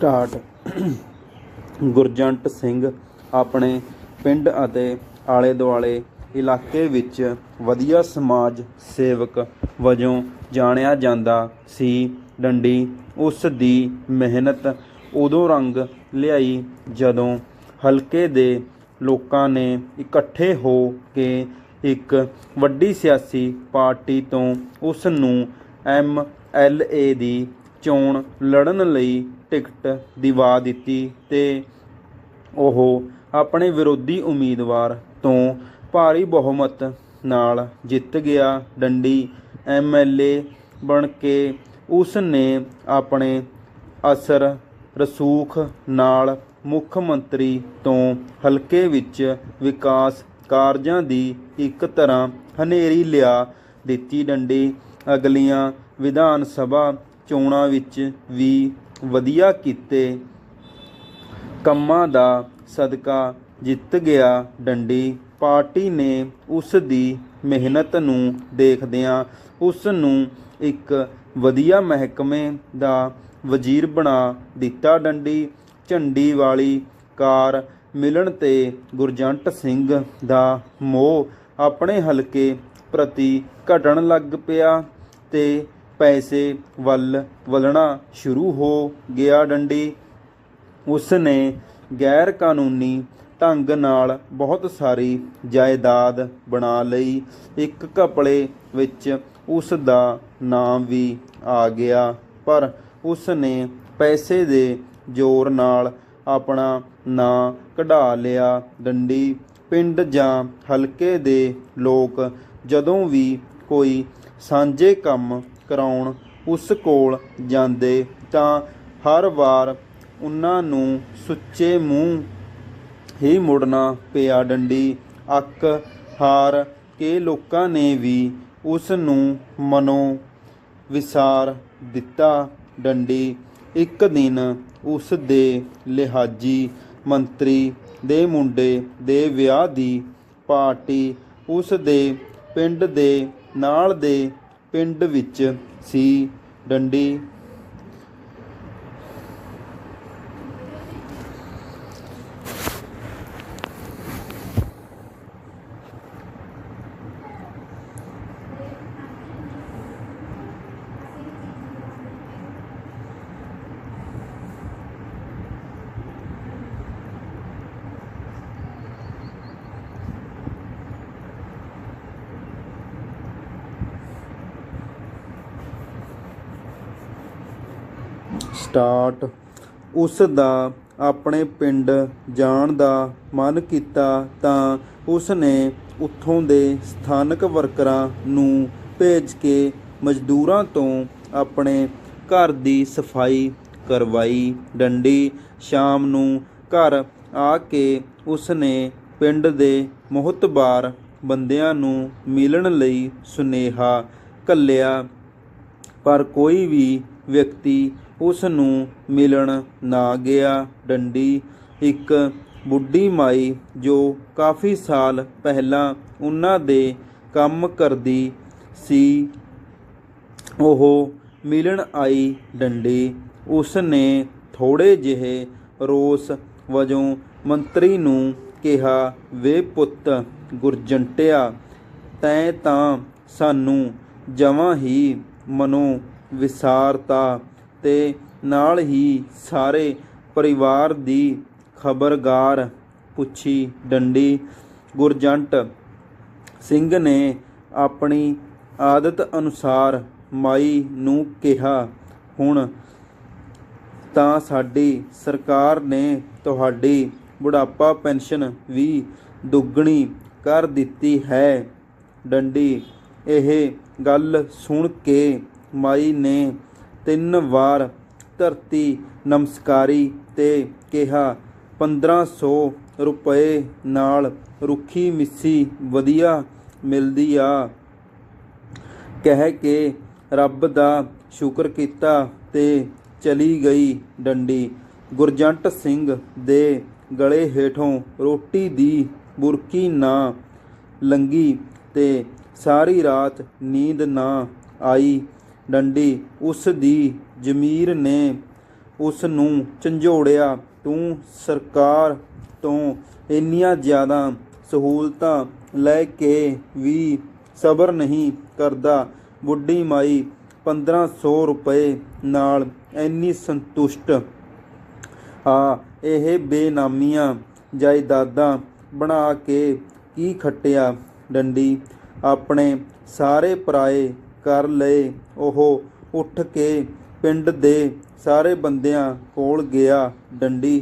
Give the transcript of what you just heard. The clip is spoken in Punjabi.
ਸਟਾਰਟ ਗੁਰਜੰਟ ਸਿੰਘ ਆਪਣੇ ਪਿੰਡ ਅਤੇ ਆਲੇ ਦੁਆਲੇ ਇਲਾਕੇ ਵਿੱਚ ਵਧੀਆ ਸਮਾਜ ਸੇਵਕ ਵਜੋਂ ਜਾਣਿਆ ਜਾਂਦਾ ਸੀ। ਡੰਡੀ ਉਸ ਦੀ ਮਿਹਨਤ ਉਦੋਂ ਰੰਗ ਲਿਆਈ ਜਦੋਂ ਹਲਕੇ ਦੇ ਲੋਕਾਂ ਨੇ ਇਕੱਠੇ ਹੋ ਕੇ ਇੱਕ ਵੱਡੀ ਸਿਆਸੀ ਪਾਰਟੀ ਤੋਂ ਉਸ ਨੂੰ ਐਮ ਐਲ ਏ ਦੀ ਚੋਣ ਲੜਨ ਲਈ ਟਿਕਟ ਦਿਵਾ ਦਿੱਤੀ ਤੇ ਉਹ ਆਪਣੇ ਵਿਰੋਧੀ ਉਮੀਦਵਾਰ ਤੋਂ ਭਾਰੀ ਬਹੁਮਤ ਨਾਲ ਜਿੱਤ ਗਿਆ। ਡੰਡੀ ਐਮਐਲਏ ਬਣ ਕੇ ਉਸ ਨੇ ਆਪਣੇ ਅਸਰ ਰਸੂਖ ਨਾਲ ਮੁੱਖ ਮੰਤਰੀ ਤੋਂ ਹਲਕੇ ਵਿੱਚ ਵਿਕਾਸ ਕਾਰਜਾਂ ਦੀ ਇੱਕ ਤਰ੍ਹਾਂ ਹਨੇਰੀ ਲਿਆ ਦਿੱਤੀ। ਡੰਡੀ ਅਗਲੀਆਂ ਵਿਧਾਨ ਸਭਾ ਚੋਣਾਂ ਵਿੱਚ ਵੀ ਵਧੀਆ ਕੀਤੇ ਕੰਮਾਂ ਦਾ ਸਦਕਾ ਜਿੱਤ ਗਿਆ ਡੰਡੀ। ਪਾਰਟੀ ਨੇ ਉਸ ਦੀ ਮਿਹਨਤ ਨੂੰ ਦੇਖਦਿਆਂ ਉਸ ਨੂੰ ਇੱਕ ਵਧੀਆ ਮਹਿਕਮੇ ਦਾ ਵਜ਼ੀਰ ਬਣਾ ਦਿੱਤਾ ਡੰਡੀ। ਝੰਡੀ ਵਾਲੀ ਕਾਰ ਮਿਲਣ ਤੇ ਗੁਰਜੰਟ ਸਿੰਘ ਦਾ ਮੋਹ ਆਪਣੇ ਹਲਕੇ ਪ੍ਰਤੀ ਘਟਣ ਲੱਗ ਪਿਆ ਤੇ ਪੈਸੇ ਵੱਲ ਵਲਣਾ ਸ਼ੁਰੂ ਹੋ ਗਿਆ ਡੰਡੀ। ਉਸ ਨੇ ਗੈਰ ਕਾਨੂੰਨੀ ਢੰਗ ਨਾਲ ਬਹੁਤ ਸਾਰੀ ਜਾਇਦਾਦ ਬਣਾ ਲਈ। ਇੱਕ ਘਪਲੇ ਵਿੱਚ ਉਸ ਦਾ ਨਾਮ ਵੀ ਆ ਗਿਆ, ਪਰ ਉਸ ਨੇ ਪੈਸੇ ਦੇ ਜ਼ੋਰ ਨਾਲ ਆਪਣਾ ਨਾਂ ਕਢਾ ਲਿਆ। ਡੰਡੀ ਪਿੰਡ ਜਾਂ ਹਲਕੇ ਦੇ ਲੋਕ ਜਦੋਂ ਵੀ ਕੋਈ ਸਾਂਝੇ ਕੰਮ ਕਰਾਉਣ ਉਸ ਕੋਲ ਜਾਂਦੇ ਤਾਂ ਹਰ ਵਾਰ ਉਹਨਾਂ ਨੂੰ ਸੁੱਚੇ ਮੂੰਹ ਹੀ ਮੁੜਨਾ ਪਿਆ ਡੰਡੀ। ਅੱਕ ਹਾਰ ਕੇ ਲੋਕਾਂ ਨੇ ਵੀ ਉਸ ਨੂੰ ਮਨੋਂ ਵਿਸਾਰ ਦਿੱਤਾ ਡੰਡੀ। ਇੱਕ ਦਿਨ ਉਸ ਦੇ ਲਿਹਾਜੀ ਮੰਤਰੀ ਦੇ ਮੁੰਡੇ ਦੇ ਵਿਆਹ ਦੀ ਪਾਰਟੀ ਉਸ ਦੇ ਪਿੰਡ ਦੇ ਨਾਲ ਦੇ ਪਿੰਡ ਵਿੱਚ ਸੀ ਡੰਡੀ ਸਟਾਰਟ। ਉਸ ਦਾ ਆਪਣੇ ਪਿੰਡ ਜਾਣ ਦਾ ਮਨ ਕੀਤਾ ਤਾਂ ਉਸ ਨੇ ਉੱਥੋਂ ਦੇ ਸਥਾਨਕ ਵਰਕਰਾਂ ਨੂੰ ਭੇਜ ਕੇ ਮਜ਼ਦੂਰਾਂ ਤੋਂ ਆਪਣੇ ਘਰ ਦੀ ਸਫ਼ਾਈ ਕਰਵਾਈ। ਡੰਡੀ ਸ਼ਾਮ ਨੂੰ ਘਰ ਆ ਕੇ ਉਸ ਨੇ ਪਿੰਡ ਦੇ ਮੋਹਤਬਾਰ ਬੰਦਿਆਂ ਨੂੰ ਮਿਲਣ ਲਈ ਸੁਨੇਹਾ ਘੱਲਿਆ। ਪਰ ਕੋਈ ਵੀ ਵਿਅਕਤੀ ਉਸ ਨੂੰ ਮਿਲਣ ਨਾ ਗਿਆ। ਡੰਡੀ, ਇੱਕ ਬੁੱਢੀ ਮਾਈ ਜੋ ਕਾਫੀ ਸਾਲ ਪਹਿਲਾਂ ਉਹਨਾਂ ਦੇ ਕੰਮ ਕਰਦੀ ਸੀ, ਉਹ ਮਿਲਣ ਆਈ ਡੰਡੀ। ਉਸ ਨੇ ਥੋੜੇ ਜਿਹੇ ਰੋਸ ਵਜੋਂ ਮੰਤਰੀ ਨੂੰ ਕਿਹਾ, ਵੇ ਪੁੱਤ ਗੁਰਜੰਟਿਆ, ਤੈਂ ਤਾਂ ਸਾਨੂੰ ਜਮਾਂ ਹੀ ਮਨੋਂ ਵਿਸਾਰਤਾ ਤੇ ਨਾਲ ਹੀ ਸਾਰੇ ਪਰਿਵਾਰ ਦੀ ਖਬਰਗਾਰ ਪੁੱਛੀ ਡੰਡੀ ਗੁਰਜੰਟ ਸਿੰਘ ਨੇ ਆਪਣੀ ਆਦਤ ਅਨੁਸਾਰ ਮਾਈ ਨੂੰ ਕਿਹਾ, ਹੁਣ ਤਾਂ ਸਾਡੀ ਸਰਕਾਰ ਨੇ ਤੁਹਾਡੀ ਬੁਢਾਪਾ ਪੈਨਸ਼ਨ ਵੀ ਦੁੱਗਣੀ ਕਰ ਦਿੱਤੀ ਹੈ। ਡੰਡੀ ਇਹ ਗੱਲ ਸੁਣ ਕੇ ਮਾਈ ਨੇ ਤਿੰਨ ਵਾਰ ਧਰਤੀ ਨਮਸਕਾਰੀ ਤੇ ਕਿਹਾ 1500 ਰੁਪਏ ਨਾਲ ਰੁੱਖੀ ਮਿੱਸੀ ਵਧੀਆ ਮਿਲਦੀ ਆ। ਕਹਿ ਕੇ ਰੱਬ ਦਾ ਸ਼ੁਕਰ ਕੀਤਾ ਤੇ ਚਲੀ ਗਈ ਡੰਡੀ। ਗੁਰਜੰਟ ਸਿੰਘ ਦੇ ਗਲੇ ਹੇਠੋਂ ਰੋਟੀ ਦੀ ਬੁਰਕੀ ਨਾ ਲੰਗੀ ਤੇ ਸਾਰੀ ਰਾਤ ਨੀਂਦ ਨਾ ਆਈ। ਡੰਡੀ ਉਸ ਦੀ ਜ਼ਮੀਰ ਨੇ ਉਸ ਨੂੰ ਝੰਜੋੜਿਆ, ਤੂੰ ਸਰਕਾਰ ਤੋਂ ਇੰਨੀਆਂ ਜ਼ਿਆਦਾ ਸਹੂਲਤਾਂ ਲੈ ਕੇ ਵੀ ਸਬਰ ਨਹੀਂ ਕਰਦਾ, ਬੁੱਢੀ ਮਾਈ 1500 ਰੁਪਏ ਨਾਲ ਇੰਨੀ ਸੰਤੁਸ਼ਟ ਆ, ਇਹ ਬੇਨਾਮੀਆਂ ਜਾਇਦਾਦਾਂ ਬਣਾ ਕੇ ਕੀ ਖੱਟਿਆ? ਡੰਡੀ ਆਪਣੇ ਸਾਰੇ ਪਰਾਏ ਕਰ ਲਏ। ਉਹ ਉੱਠ ਕੇ ਪਿੰਡ ਦੇ ਸਾਰੇ ਬੰਦਿਆਂ ਕੋਲ ਗਿਆ। ਡੰਡੀ